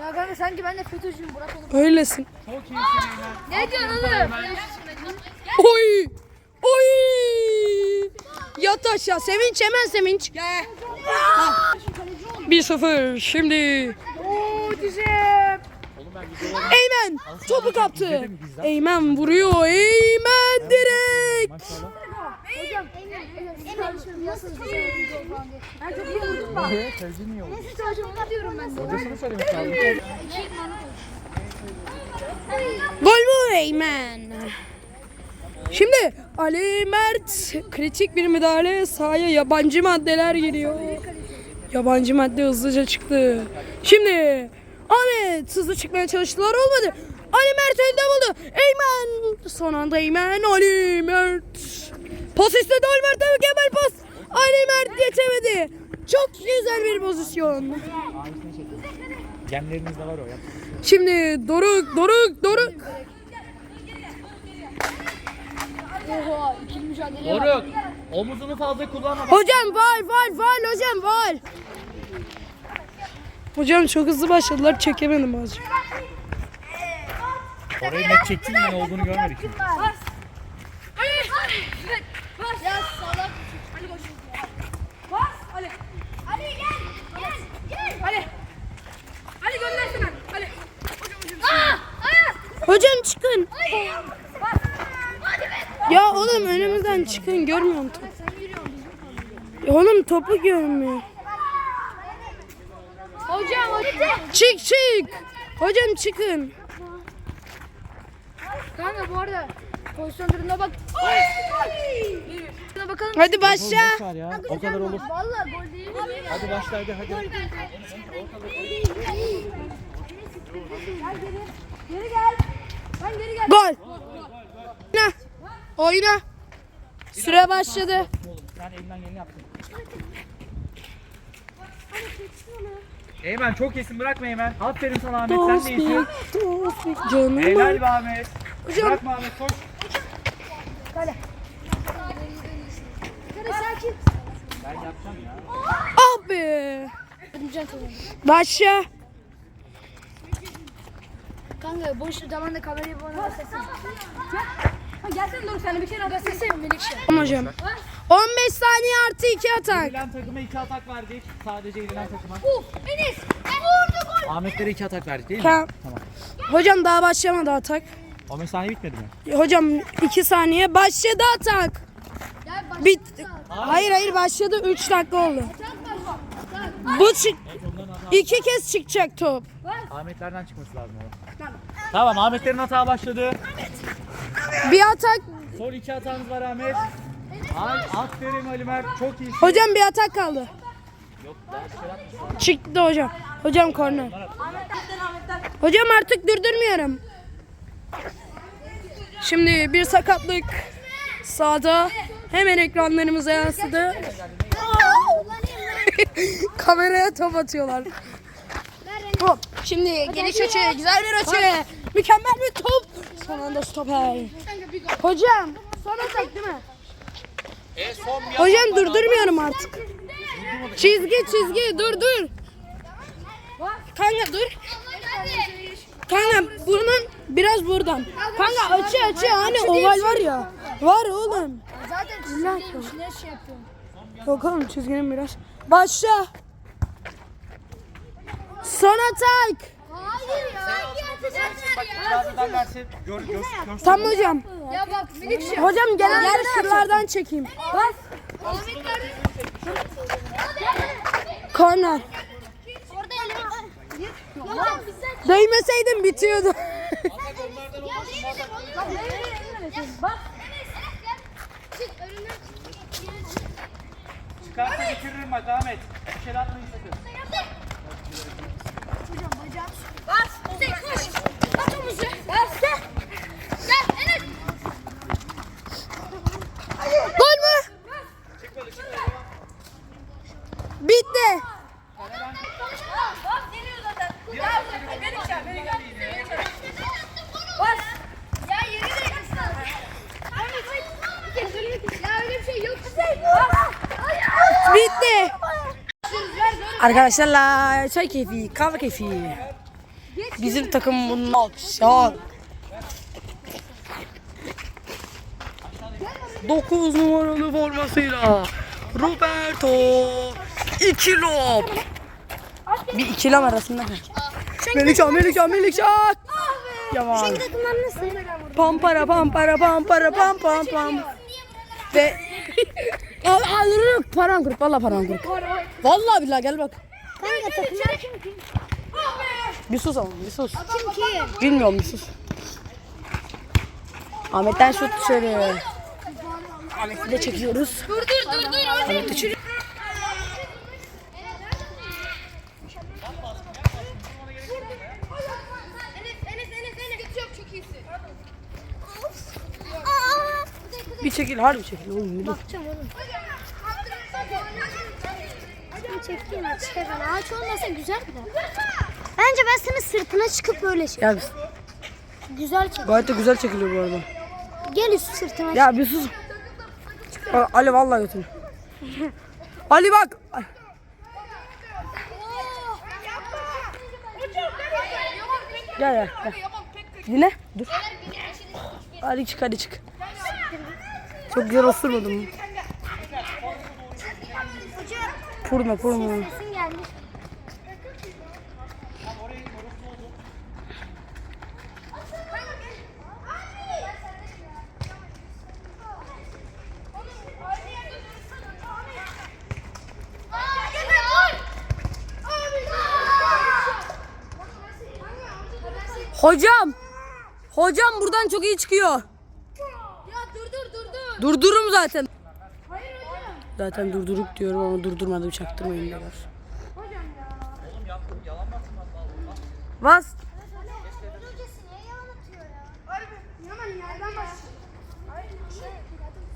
Ya kanka sanki ben de FETÖ'cüyüm Burak oğlum. Öylesin. Çok iyisin Eymen. Ne diyorsun oğlum? Oy! Oy! Yat aşağı. Sevinç hemen sevinç. 1-0. Şimdi Oo dizim. Eymen topu kaptı. Eymen vuruyor. Eymen direkt. Hocam. Kardeşim Gol mü Eymen? Şimdi Ali Mert kritik bir müdahale sahaya yabancı maddeler giriyor. Yabancı madde hızlıca çıktı. Şimdi Ahmet hızlı çıkmaya çalıştılar olmadı. Ali Mert elde buldu. Eymen son anda Eymen Ali Mert. Pas istedi Ali Mert'e mükemmel pas. Ali Mert geçemedi. Çok güzel bir pozisyon. Gemlerinizde var o ya. Şimdi Doruk Doruk Doruk. Oha ikili mücadele var. Doruk. Omuzunu fazla kullanma. Hocam var var var hocam var. Hocam çok hızlı başladılar çekemedim azıcık. Orayı net çektin ne olduğunu görmedik. şimdi. Ya salak. Ali boş. Bas Ali. Ali gel. Gel. Gel. Ali. Ali göndersene. Ali. Aa! Hocam çıkın. Ya oğlum önümüzden çıkın görmüyorum topu. Oğlum topu görmüyor. Hocam. Çık çık. Hocam çıkın. Kanka bu arada pozisyon durumuna bak. Şuna bakalım. Hadi başla. Boş ver ya. O kadar olur. Vallahi gol değil. Hadi başla hadi hadi. Gel geri. Geri gel. Ben geri gel. Gol. Oyna. Oyna. Süre başladı. Sen elinden geleni yaptın. Eymen çok iyisin bırakma Eymen. Aferin sana Ahmet sen de iyisin. Tofik canım. Helal be Ahmet. Bırakma Ahmet koş. Kale. Ah be. Başla. Kanka boş zamanda kamerayı bana göstersene. Ha gelsene Doruk sen de bir kere göstersene Melikşe. Tamam hocam. 15 saniye artı 2 atak. Yenilen takıma iki atak verdik. Sadece yenilen takıma. Uf Enes. Vurdu gol. Ahmetlere iki atak verdik değil mi? Tamam. Tamam. Hocam daha başlamadı atak. 15 saniye bitmedi mi? Hocam 2 saniye başladı atak. Bit. Hayır hayır başladı 3 dakika oldu. Bu çık. İki kez çıkacak top. Ahmetlerden çıkması lazım o. Tamam Ahmetlerin hata başladı. Bir atak. Son iki hatanız var Ahmet. Ay, aferin Ali Mert çok iyisin. Hocam bir atak kaldı. Çıktı hocam. Hocam korner. Hocam artık durdurmuyorum. Şimdi bir sakatlık sağda hemen ekranlarımıza yansıdı. Kameraya top atıyorlar. Top. Şimdi geniş açı, güzel bir açı. Mükemmel bir top. Son anda stoper. Hocam, son atak değil mi? Hocam durdurmuyorum artık. Çizgi çizgi dur dur. Kanka dur. Kanka bunun biraz buradan. Kanka açı açı hani oval var ya. Var oğlum. Zaten çizgideymiş ne şey yapıyorum. Oğlum çizginin biraz. Başla. Son atak. Hayır ya. Birazdan versin. Gör, gör, görsün. Tam hocam. Ya bak Melikşe. Hocam genelde şuralardan çekeyim. Bas. Bizden. Değmeseydin bitiyordu. Bak değmeyecek. Bak. Çık önünden çık. Çıkarsa bitiririm bak Ahmet. Bir şey atmayın sakın. Hocam bacağım. Bas. Koş. At omuzu. Bas. Gel Enes. Gol mü? Bitti. Bas geliyor zaten. Ya Melikşe. Melikşe. Bas. Ya yeri de kısa. Ya öyle bir şey yok. Kuzey. Bas. Bitti. Arkadaşlarla çay keyfi, kahve keyfi. Bizim takım bunun alkışlar. 9 numaralı formasıyla Roberto İkilop. Bir ikilem arasında. Melikşah, Melikşah, Melikşah. Takımlar nasıl? Pampara pampara pampara pam pam pam. Ve al al paran kırık valla paran kırık. Vallahi billahi gel bak. Kanka takımlar kim kim? Bir sus ama bir sus. Kim kim? Bilmiyorum bir sus. Ahmet'ten şut dışarı. Ahmet'i de çekiyoruz. Dur dur dur dur. Ahmet de çekiyor. Enes Enes Enes Enes. Çok çok iyisin. Bir çekil harbi çekil oğlum dur. Bakacağım oğlum. Hadi çekeyim çıkarın. Ağaç olmasa güzel bir de. Bence ben senin sırtına çıkıp böyle şey. Ya bir- Güzel çek. gayet de güzel çekiliyor bu arada. Gel üst sırtıma. Ya bir sus. Aa, Ali vallahi götür. Ali bak. Gel gel. gel. Dinle. Dur. Hadi çık hadi çık. Çok güzel osurmadım. Purma purma. Hocam. Hocam buradan çok iyi çıkıyor. Ya dur dur dur dur. Durdururum zaten. Hayır hocam. Zaten durduruk diyorum ama durdurmadım çaktırmayın diyorlar. Hocam ya. Bas. Hocası niye yalan atıyor ya? Yaman yerden bas. Hayır şey.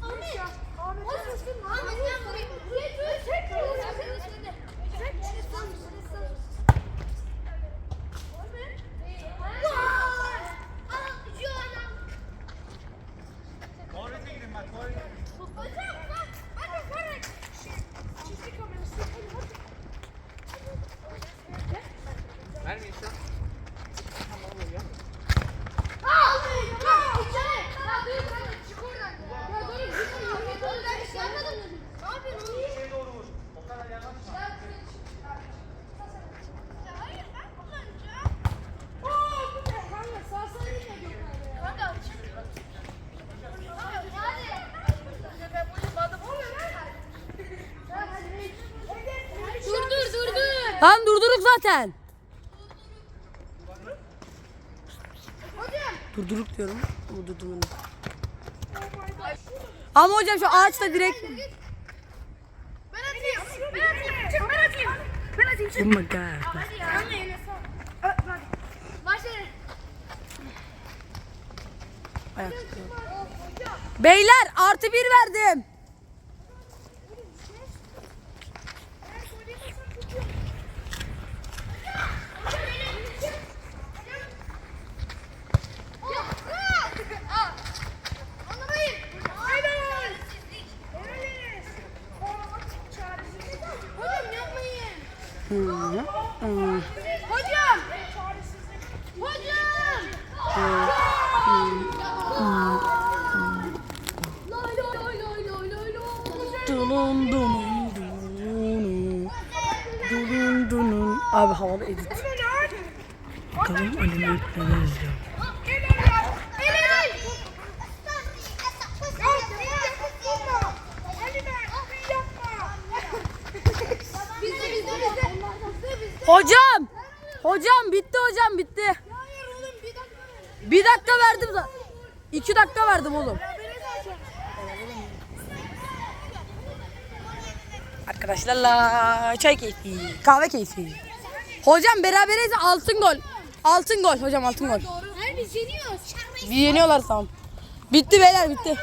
Ahmet. Ahmet. Ahmet ne yapayım? Çek çek. Çek. Tuvalete gidin ben tuvalete. Vermeyin sen. Şeye doğru vur. O kadar yanaşma. Dur dur dur dur. Lan durduruk zaten. Durduruk diyorum. Bu durdurmadım. Ama hocam şu ağaçta direkt... Ben atayım. Ben atayım. Çık ben atayım. Ben atayım. Oh my god. Hadi ya. Anne. Başlayın. Ayak. Beyler artı bir verdim. Edit. Bakalım annemin neler izliyor. Hocam! Hocam bitti hocam bitti. Bir dakika verdim da. İki dakika verdim oğlum. Arkadaşlarla çay keyfi, kahve keyfi. Hocam berabereyiz altın gol. Altın gol hocam altın gol. Hayır biz yeniyoruz. Bir yeniyorlar tamam. Bitti beyler bitti.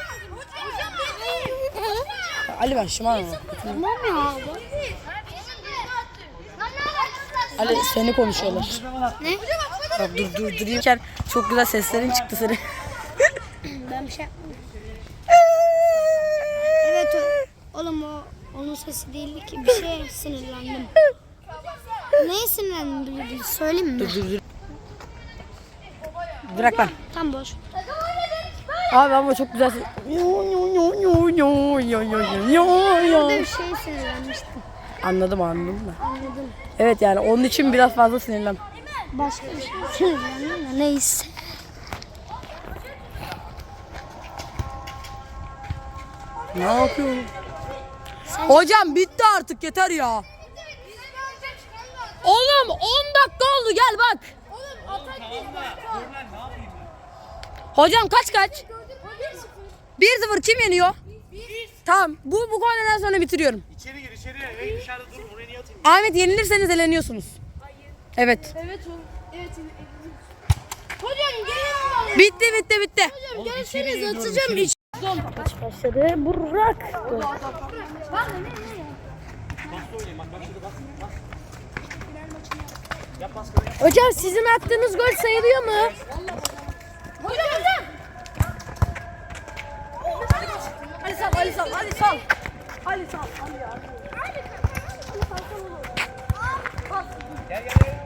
Ali ben şımarma. Tamam ya. Ali seni konuşuyorlar. Ne? Bak dur dur dururken çok güzel seslerin çıktı senin. Ben bir şey yapmadım. Evet o, oğlum o onun sesi değildi ki bir şey sinirlendim. Neye bir söyleyeyim mi? Dur dur dur. Bırak ben. Tam boş. Abi ama çok güzel. Burada bir şey sinirlenmiştim. Anladım anladım da. Anladım. Evet yani onun için biraz fazla sinirlen. Başka bir şey sinirlendim de neyse. Ne yapıyorum? Hocam bitti artık yeter ya. Oğlum 10 dakika oldu gel bak. Hocam kaç kaç? 1-0 kim yeniyor? Tamam bu bu konudan sonra bitiriyorum. İçeri gir içeri. Ey dışarıda dur. Buraya niye atayım? Ahmet yenilirseniz eleniyorsunuz. Evet. Evet oğlum. Evet. Hocam gelin. Bitti bitti bitti. Gelseniz atacağım hiç. Başladı. Burak. Hocam sizin attığınız gol sayılıyor mu? Hocam hocam. Ali sal Ali sal Ali sal. Ali sal. Gel gel.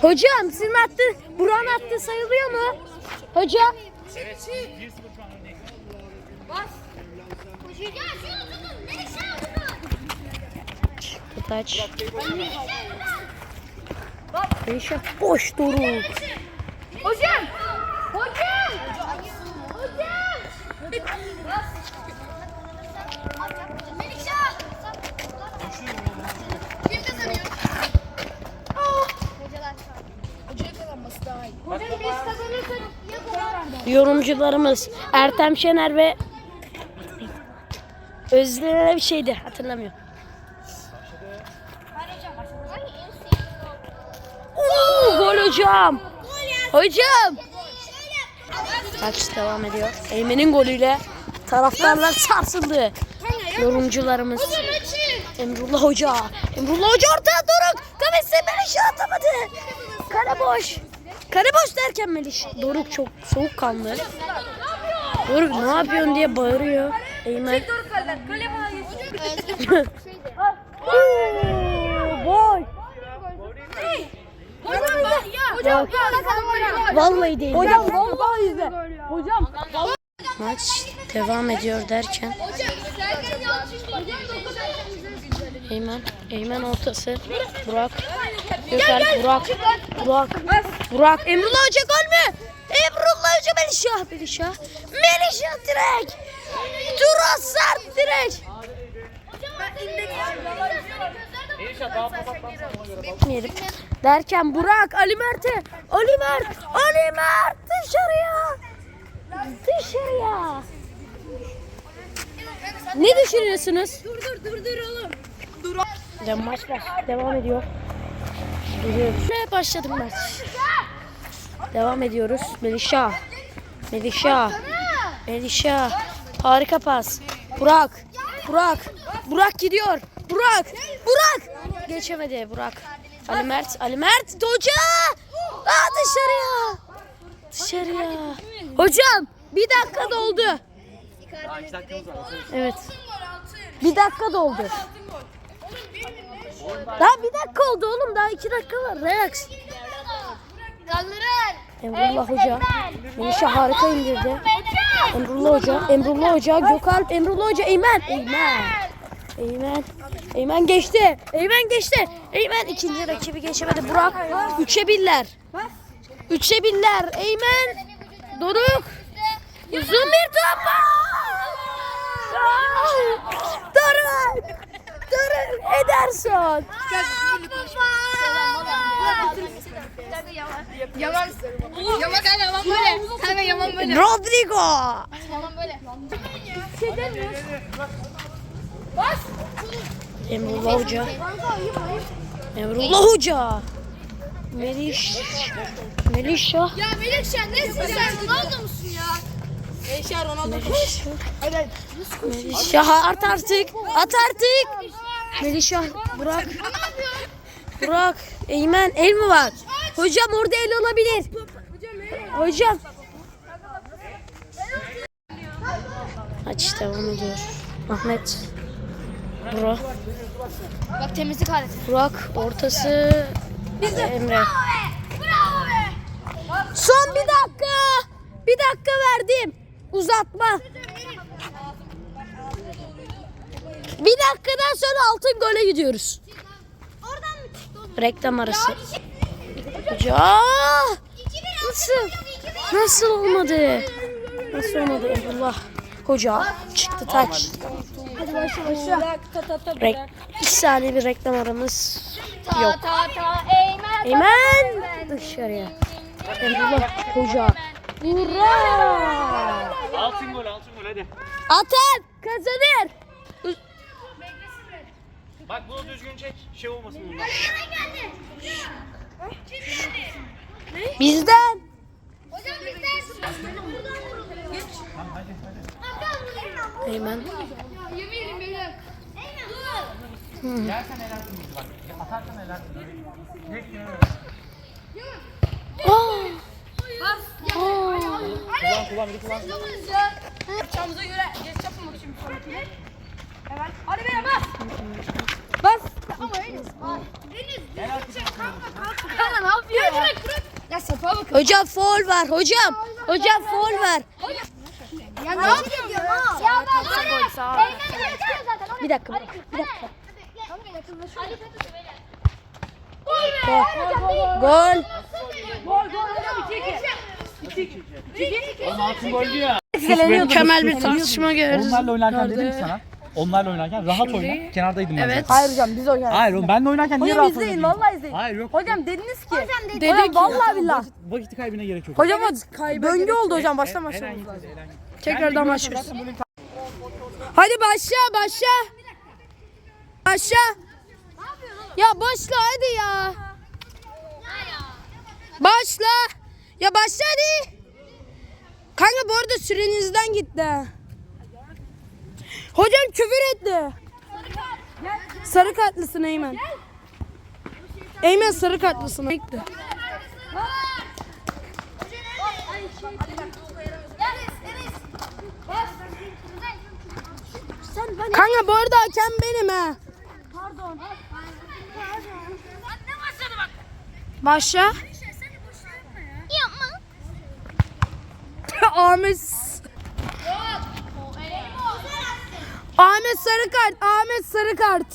Hocam sizin attı, Burak'ın attığı sayılıyor mu? Hocam. Evet. 1-0 şu an önde. Taç. Değişik. Boş Doruk. Hocam! Hocam! Hocam! Melisa! Kim kazanıyor? Hocam biz kazanırsak ya kadar. Yorumcularımız Ertem Şener ve Özlem bir şeydi hatırlamıyorum. Hocam. Hocam. Maç devam ediyor. Eymen'in golüyle taraftarlar sarsıldı. Yorumcularımız. Emrullah Hoca. Emrullah Hoca ortaya Doruk. Kafesi Meliş atamadı. Kale boş. Kale boş derken Meliş. Doruk çok soğukkanlı. Doruk ne yapıyorsun diye bağırıyor. Eymen. Oo, Boy. Hocam Vallahi değil. Hocam vallahi izle. Hocam. Maç devam ediyor derken Hocam. Hocam Eymen, Eymen ortası. Burak, Gökhan, Burak, Burak, Burak. Emrullah Hoca gol mü? Emrullah Hoca Melişah, Melişah, Melişah direkt. Turan sert direkt. Melisa Gitmeyelim. Derken Burak, Ali Mert'e, Ali Mert, Ali Mert dışarıya. Dışarıya. Ne düşünüyorsunuz? Dur dur dur dur oğlum. Ya maç devam ediyor. Duruyoruz. Ne başladı maç? Devam ediyoruz. Melişa. Melişa. Melişa. Harika pas. Burak. Burak. Burak gidiyor. Burak. Burak. Geçemedi Burak. Ali Mert. Ali Mert. Hoca. Aa, dışarıya. Dışarıya. Hocam bir dakika doldu. Daha 2 dakikamız var. Evet. Bir dakika doldu. Daha bir dakika oldu oğlum. Daha iki dakika var. Relax. Emrullah Hoca. Melişe harika indirdi. Emrullah Hoca. Emrullah Hoca. Gökalp. Emrullah Hoca. Eymen. Eymen. Eymen. Eymen geçti. Eymen geçti. Eymen ikinci rakibi geçemedi. Burak. Üçe birler. Üçe birler. Eymen. Doruk. Uzun bir top. Doruk. Doruk. Ederson. Yaman. Yaman kanka yaman böyle. Kanka yaman böyle. Rodrigo. Yaman böyle. Emrullah Hoca. Emrullah Hoca. Meliş. Melişa. Ya Melekşen nesin sen? Ronaldo musun ya? Melişa. Melişa at artık. At artık. Melişa Burak. Burak. Eymen el mi var? Hocam orada el olabilir. Hocam. Maç devam ediyor. Ahmet. Burak. Bak temizlik aleti. Burak ortası Emre. Bravo be. Son bir dakika. Bir dakika verdim. Uzatma. Bir dakikadan sonra altın gole gidiyoruz. Reklam arası. Ya nasıl? Nasıl olmadı? Nasıl olmadı Emrullah? Hoca çıktı taç. Hadi başla başla. Rek bir saniye bir reklam aramız yok. Ta ta Eymen. Eymen dışarıya. Emrullah hoca. Burak. Altın gol altın gol hadi. Atan kazanır. Bak bunu düzgün çek. Şey olmasın bundan. Bizden. Hocam bizden. Buradan vuruluyor. Geç. Hadi hadi. Eymen. Yemin beyler. Eymen dur. Yersen elersin bizi bak. Atarsan elersin. Tek ya. Aa, Kullan kullan bir kullan. Çamıza göre geç bakayım sonrakine. Evet. Hadi beyler bas. Bas. Ama Enes. Enes. Kanka ne yapıyor ya? Ya sefa bak. Hocam foul var hocam. Hocam foul var. Ya ne yapıyorsun ya? Ben zaten. Bir dakika. Bir dakika. Gol. Altın gol diyor. Mükemmel bir tartışma gördük. Onlarla oynarken dedim sana. Onlarla oynarken rahat oyna. Kenardaydım ben. Evet. Hayır hocam biz oynarız. Hayır oğlum benle oynarken niye Hocam rahat izleyin oynadın? vallahi izleyin. Hayır yok. Hocam dediniz ki. Hocam Dedik. Hocam vallahi billah. Vakit kaybına gerek yok. Hocam o döngü oldu hocam baştan Eren başlamamız git, lazım. Tekrardan başlıyoruz. Hadi başla başla. Başla. Ya başla hadi ya. Başla. Ya başla hadi. Kanka bu arada sürenizden gitti. Hocam küfür etti. Sarı kartlısın Eymen. Eymen sarı kartlısın. Gitti. Kanka bu arada hakem benim ha. pardon. Pardon. Ne başladı bak. Başla. Yapma. Ahmet. Ahmet sarı kart. Ahmet sarı kart.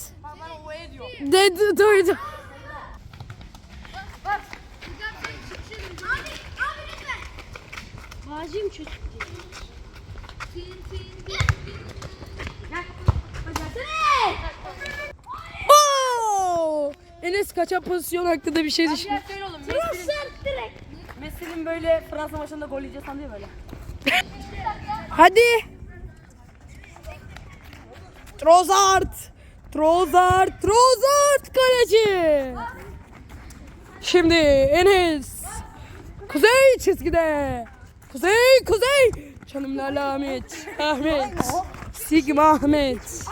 Dedi duydu. Hacim çocuk. Oo! Enes kaçan pozisyon hakkında bir şey düşün. Söyle oğlum Messi'nin, Messi'nin böyle Fransa maçında gol yiyeceğiz sanıyor böyle. Hadi. Trozart. Trozart. Trozart kaleci. Şimdi Enes. Kuzey çizgide. Kuzey kuzey. Canımlarla Ahmet. Ahmet. Sigma Ahmet.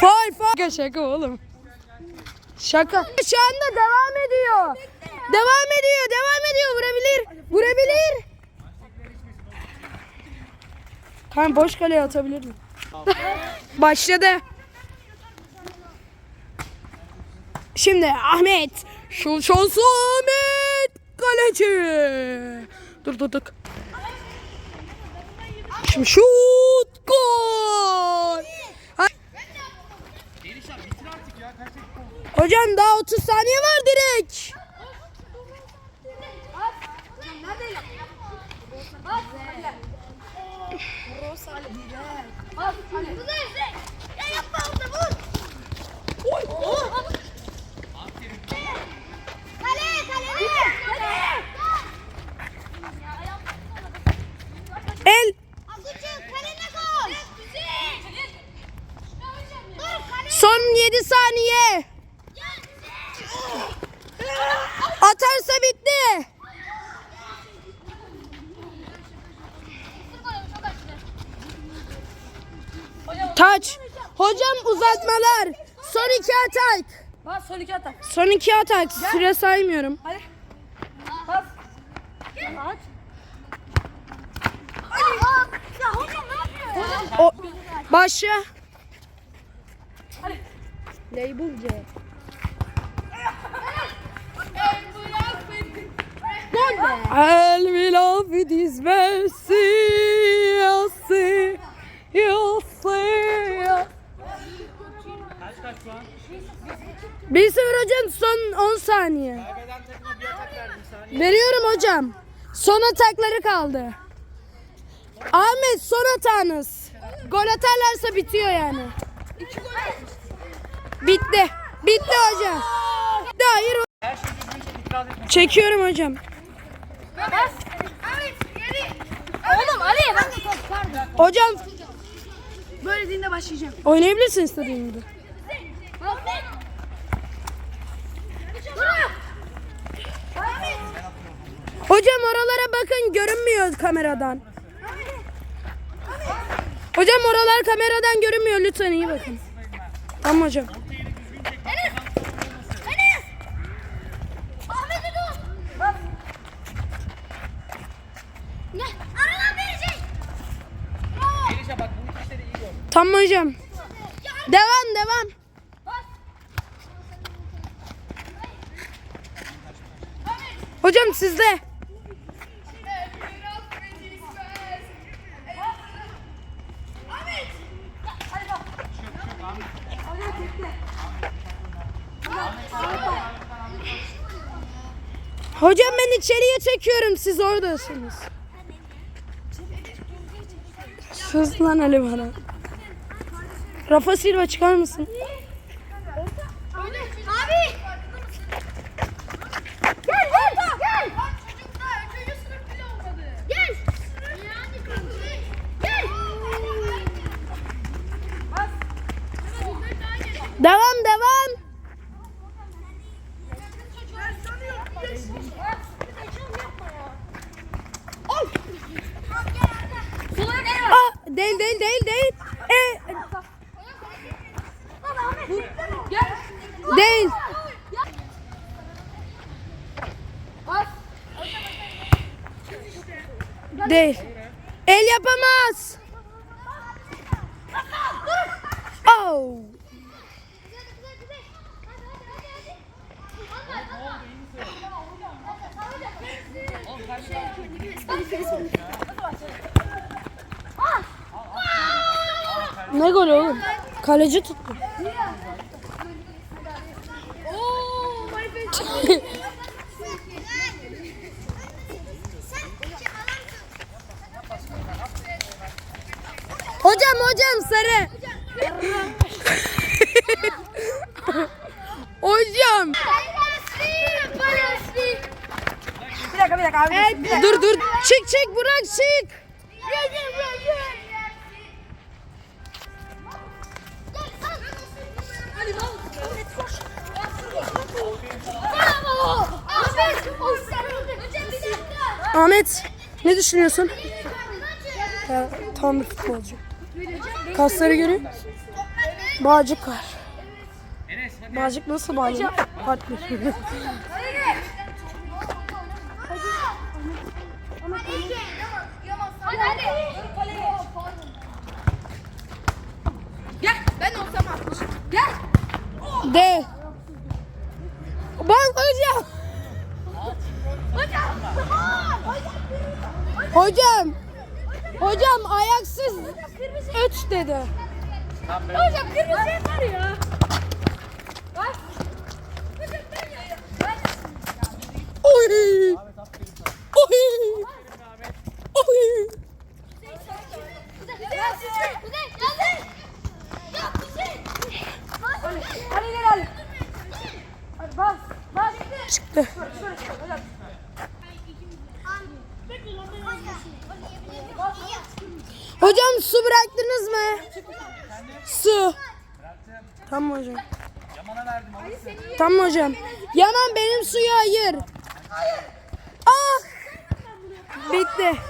Fay fay. Şaka oğlum. Şaka. Şu anda devam ediyor. Devam ediyor. Devam ediyor. Vurabilir. Vurabilir. Kanka boş kaleye atabilir mi? Başladı. Şimdi Ahmet. Şu şansı Ahmet. Kaleci. Dur dur dur. Şimdi şut. Gol. Hocam daha 30 saniye var direkt. Ya yapma uzatmalar. Son iki atak. Bas son iki atak. Son iki atak. Süre saymıyorum. Bas. Ya hocam ne yapıyor ya? O, başla. Label C. El will with his mercy, An? 1-0 hocam son 10 saniye. Kaybeden takıma bir atak verdim saniye. Veriyorum hocam. Son atakları kaldı. Ahmet son atağınız. Gol atarlarsa bitiyor yani. Bitti. Bitti hocam. Bitti hayır. Her şey itiraz. Çekiyorum hocam. Oğlum Ali. Hocam Böyle dinde başlayacağım. oynayabilirsin istediğin gibi. Hocam oralara bakın görünmüyor kameradan. Hocam oralar kameradan görünmüyor lütfen iyi bakın. Tamam hocam. Tamam hocam. Devam devam. Hocam sizde. Hocam ben içeriye çekiyorum siz oradasınız. Sus lan Ali bana. Rafa Silva çıkar mısın? Devam devam. Aa, değil değil değil değil. E, değil. Değil. El yapamaz. Oh. Ne gol oğlum? Kaleci tuttu. hocam hocam sarı. hocam. Bir dakika bir dakika abi. Dur dur. Çık çık bırak çık. Ahmet. Bir dakika. Ne düşünüyorsun? Ya, tam bir futbolcu. Kasları görüyor musun? Bağcık var. Bağcık nasıl bağlı? Farklı. Gel. De. Bak hocam. Hocam. Hocam ayaksız öç dedi. Hocam kırmızı yeter ya. Oy. Oy. Hadi gel Ali. Hadi bas. Bas. Çıktı. Hocam su bıraktınız mı? Su. Tamam hocam. Tamam hocam. Yaman benim suyu ayır. Ah! Bitti.